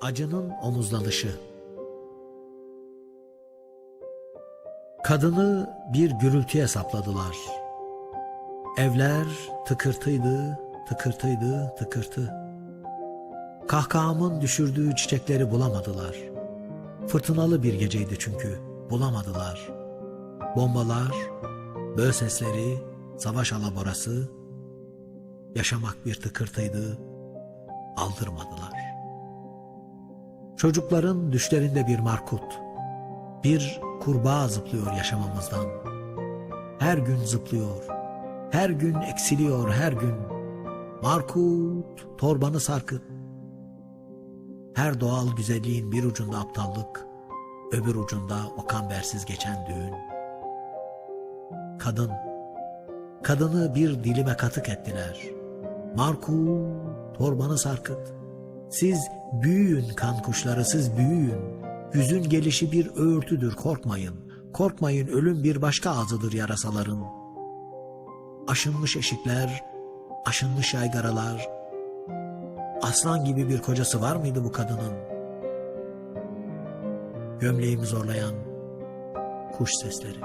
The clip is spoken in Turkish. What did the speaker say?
Acının omuzlanışı. Kadını bir gürültüye sapladılar. Evler tıkırtıydı, tıkırtıydı, tıkırtı. Kahkahamın düşürdüğü çiçekleri bulamadılar. Fırtınalı bir geceydi çünkü, bulamadılar. Bombalar, böğ sesleri, savaş alaborası, yaşamak bir tıkırtıydı, aldırmadılar. Çocukların düşlerinde bir markut, bir kurbağa zıplıyor yaşamamızdan. Her gün zıplıyor, her gün eksiliyor her gün. Markut, torbanı sarkıt. Her doğal güzelliğin bir ucunda aptallık, öbür ucunda o kambersiz geçen düğün. Kadın, kadını bir dilime katık ettiler. Markut, torbanı sarkıt. Siz büyüyün kan kuşları siz büyüyün. Güzün gelişi bir öğürtüdür korkmayın. Korkmayın ölüm bir başka ağzıdır yarasaların. Aşınmış eşikler, aşınmış yaygaralar. Aslan gibi bir kocası var mıydı bu kadının? Gömleğimi zorlayan kuş sesleri.